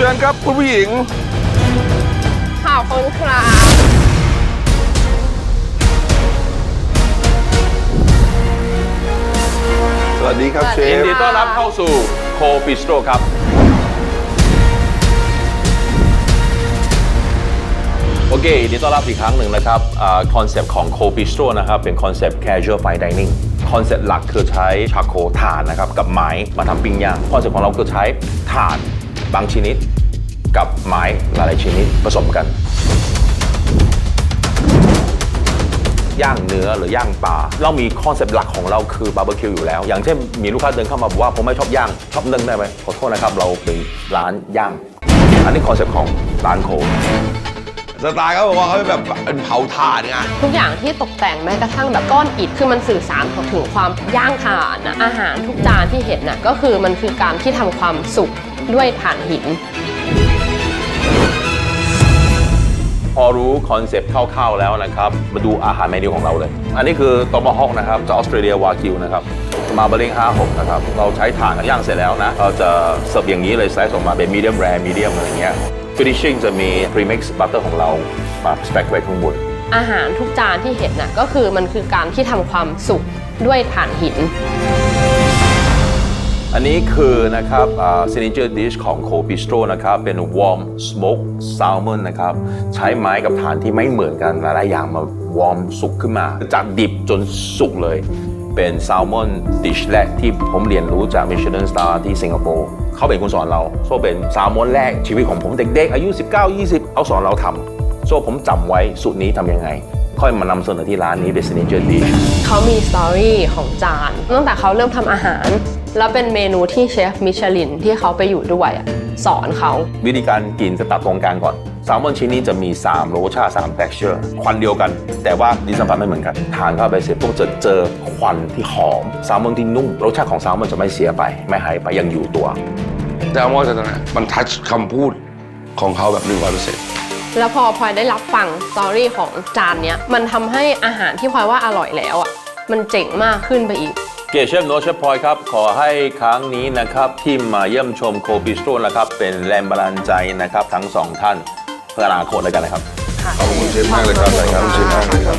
เชิญครับคุณผู้หญิง ขอบคุณครับสวัสดีครับเชยินฟดีต้อนรับเข้าสู่โคปิสโตรครับ โอเคยินดีต้อนรับอีกครั้งหนึ่งนะครับคอนเซปต์ของโคปิสโตรนะครับ เป็นคอนเซปต์ casual fine dining คอนเซปต์หลักคือใช้ชาโคถ่านนะครับ กับไม้มาทำปิ้งย่างคอนเซปต์ของเราคือใช้ถ่าน บางชนิดกับไม้หลายๆชนิดผสมกัน ย่างเนื้อหรือย่างปลาเรามีคอนเซปต์หลักของเราคือบาร์บีคิวอยู่แล้ว อย่างเช่นมีลูกค้าเดินเข้ามาบอกว่าผมไม่ชอบย่างชอบนึ่งได้ไหมขอโทษนะครับเราเป็นร้านย่าง อันนี้คอนเซปต์ของร้านโคสไตล์เขาบอกว่าเขาเป็นแบบเป็นเผาถ่านไงทุกอย่างที่ตกแต่งแม้กระทั่งแบบก้อนอิฐคือมันสื่อสารถึงความย่างถ่านนะอาหารทุกจานที่เห็นน่ะก็คือมันคือการที่ทำความสุข ด้วยถ่านหิน พอรู้คอนเซปต์คร่าวๆแล้วนะครับ มาดูอาหารเมนูของเราเลย อันนี้คือตอมฮอกนะครับจากออสเตรเลียวากิวนะครับ มาเบลลิง56 นะครับ เราใช้ถ่านย่างเสร็จแล้วนะ เราจะเสิร์ฟอย่างนี้เลยสไลซ์ออกมาเป็นมีเดียมแรร์มีเดียมอะไรเงี้ย finishing จะมี premix butter ของเรามาสเปกไว้ข้างบนอาหารทุกจานที่เห็นน่ะก็คือมันคือการที่ทำความสุขด้วยถ่านหิน อันนี้คือนะครับอ่า signature dish ของ c o Bistro นะครับ เป็น warm smoke salmon นะครับ ใช้ไม้กับถ่านที่ไม่เหมือนกันหลายๆอย่างมาวอร์มสุกขึ้นมา จากดิบจนสุกเลย เป็นแซลมอนดิชแรกที่ผมเรียนรู้จาก Michelin Star ที่สิงคโปร์เขาเป็นคนสอนเราโซเป็นแซลมอนแรกชีวิตของผมเด็กๆ อายุ 19-20เขาสอนเราทำโซผมจำไว้สูตรนี้ทำยังไง ค่อยมานำเสนอที่ร้านนี้เป็น signature dish เขามีสตอรี่ของจาน ตั้งแต่เขาเริ่มทำอาหาร แล้วเป็นเมนูที่เชฟมิชลินที่เขาไปอยู่ด้วยอะสอนเขา วิธีการกินจะตัดตรงกลางก่อนแซลมอนชิ้นนี้จะมี 3 รสชาติ3 texture ควันเดียวกัน แต่ว่าดินสัมผัสไม่เหมือนกัน ทานเข้าไปเสร็จปุ๊บจะเจอควันที่หอมแซลมอนที่นุ่ม รสชาติของแซลมอนจะไม่เสียไป ไม่หายไปยังอยู่ตัวแต่ว่าจะนะมันทัชคำพูดของเขาแบบหนึ่งร้อยเปอร์เซ็นต์ แล้วพอพลอยได้รับฟังสตอรี่ของจานเนี้ยมันทำให้อาหารที่พลอยว่าอร่อยแล้วอะมันเจ๋งมากขึ้นไปอีก เกเชฟโนเชฟพลอยครับ ขอให้ครั้งนี้นะครับที่มาเยี่ยมชมโคบิสโตรนะครับ เป็นแรงบันดาลใจนะครับ ทั้งสองท่านเพื่ออนาคตแล้วกันนะครับขอบคุณเชฟมากเลยครับขอบคุณเชฟมากเลยครับ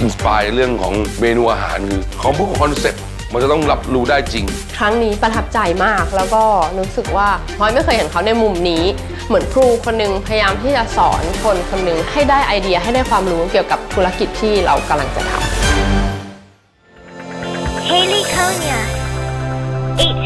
อินสปายเรื่องของเมนูอาหารคือของพวกคอนเซ็ปต์มันจะต้องรับรู้ได้จริง ครั้งนี้ประทับใจมากแล้วก็รู้สึกว่าพลอยไม่เคยเห็นเขาในมุมนี้ เหมือนครูคนนึงพยายามที่จะสอนคนคนนึงให้ได้ไอเดียให้ได้ความรู้เกี่ยวกับธุรกิจที่เรากำลังจะทำ Haley Konya 8